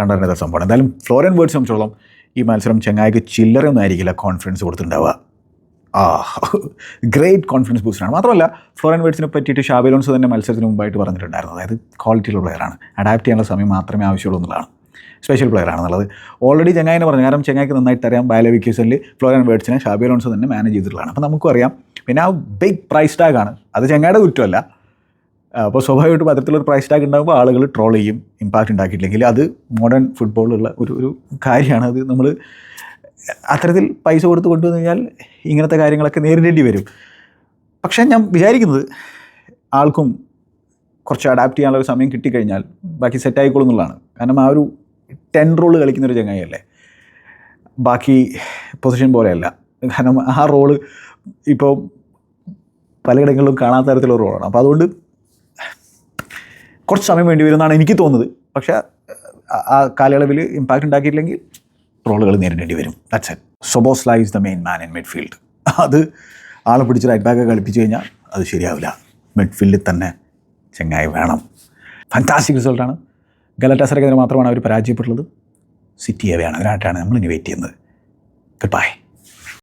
കണ്ടറിഞ്ഞ സംഭവമാണ്. എന്തായാലും ഫ്ലോറൻ വേർഡ്സ് സംബന്ധിച്ചോളം ഈ മത്സരം ചെങ്ങായിക്ക് ചില്ലറൊന്നും ആയിരിക്കില്ല കോൺഫിഡൻസ് കൊടുത്തിട്ടുണ്ടാവുക. ആ ഗ്രേറ്റ് കോൺഫിഡൻസ് ബൂസ്റ്ററാണ് മാത്രമല്ല ഫ്ലോറൻ വേർഡ്സിനെ പറ്റിയിട്ട് ഷാബിലോൺസ് തന്നെ മത്സരത്തിന് മുമ്പായിട്ട് പറഞ്ഞിട്ടുണ്ടായിരുന്നു. അതായത് ക്വാളിറ്റിയുള്ള പ്ലെയറാണ് അഡാപ്റ്റ് ചെയ്യാനുള്ള സമയം മാത്രമേ ആവശ്യമുള്ളൂ എന്നുള്ളതാണ്. സ്പെഷ്യൽ പ്ലെയർ ആണെന്നുള്ളത്. ഓൾറെഡി ചെങ്ങായിനെ പറഞ്ഞു കാരണം ചെങ്ങായിക്ക് നന്നായിട്ട് അറിയാം. ബയലവിക്യൂസനിൽ ഫ്ലോറൻ വേർഡ്സിനെ ഷാബിലോൺസ് തന്നെ മാനേജ് ചെയ്തിട്ടുള്ളതാണ്. അപ്പോൾ നമുക്കും അറിയാം. പിന്നെ ആ ബിഗ് പ്രൈസ് ടാഗാണ് അത് ചെങ്ങായുടെ കുറ്റമല്ല. അപ്പോൾ സ്വാഭാവികമായിട്ടും അത്തരത്തിലൊരു പ്രൈസ് ടാഗ് ഉണ്ടാകുമ്പോൾ ആളുകൾ ട്രോൾ ചെയ്യും ഇമ്പാക്റ്റ് ഉണ്ടാക്കിയിട്ടില്ലെങ്കിൽ. അത് മോഡേൺ ഫുട്ബോളിലുള്ള ഒരു ഒരു കാര്യമാണ്. അത് നമ്മൾ അത്തരത്തിൽ പൈസ കൊടുത്ത് കൊണ്ടുവന്നു കഴിഞ്ഞാൽ ഇങ്ങനത്തെ കാര്യങ്ങളൊക്കെ നേരിടേണ്ടി വരും. പക്ഷേ ഞാൻ വിചാരിക്കുന്നത് ആൾക്കും കുറച്ച് അഡാപ്റ്റ് ചെയ്യാനുള്ള ഒരു സമയം കിട്ടിക്കഴിഞ്ഞാൽ ബാക്കി സെറ്റ് ആയിക്കോളും എന്നുള്ളതാണ്. കാരണം ആ ഒരു ടെൻ റോൾ കളിക്കുന്ന ഒരു ചങ്ങായിയല്ലേ? ബാക്കി പൊസിഷൻ പോലെയല്ല. കാരണം ആ റോൾ ഇപ്പോൾ പലയിടങ്ങളിലും കാണാത്ത തരത്തിലുള്ള റോളാണ്. അപ്പോൾ അതുകൊണ്ട് കുറച്ച് സമയം വേണ്ടി വരുമെന്നാണ് എനിക്ക് തോന്നുന്നത്. പക്ഷേ ആ- കാലയളവിൽ ഇമ്പാക്റ്റ് ഉണ്ടാക്കിയിട്ടില്ലെങ്കിൽ റോളുകൾ നേരിടേണ്ടി വരും. ദാറ്റ്സ് എറ്റ് ലൈ is the main man in midfield അത് ആളെ പിടിച്ച് റൈറ്റ് ബാക്ക് കളിപ്പിച്ച് കഴിഞ്ഞാൽ അത് ശരിയാവില്ല. മിഡ്ഫീൽഡിൽ തന്നെ ചെങ്ങായി വേണം. ഫാന്റാസ്റ്റിക് റിസൾട്ടാണ് ഗലറ്റാസറക്കെതിരെ മാത്രമാണ് അവർ പരാജയപ്പെട്ടുള്ളത്. സിറ്റി അവയാണ് അതിനായിട്ടാണ് നമ്മൾ ഇനി വെയിറ്റ് ചെയ്യുന്നത്. Good bye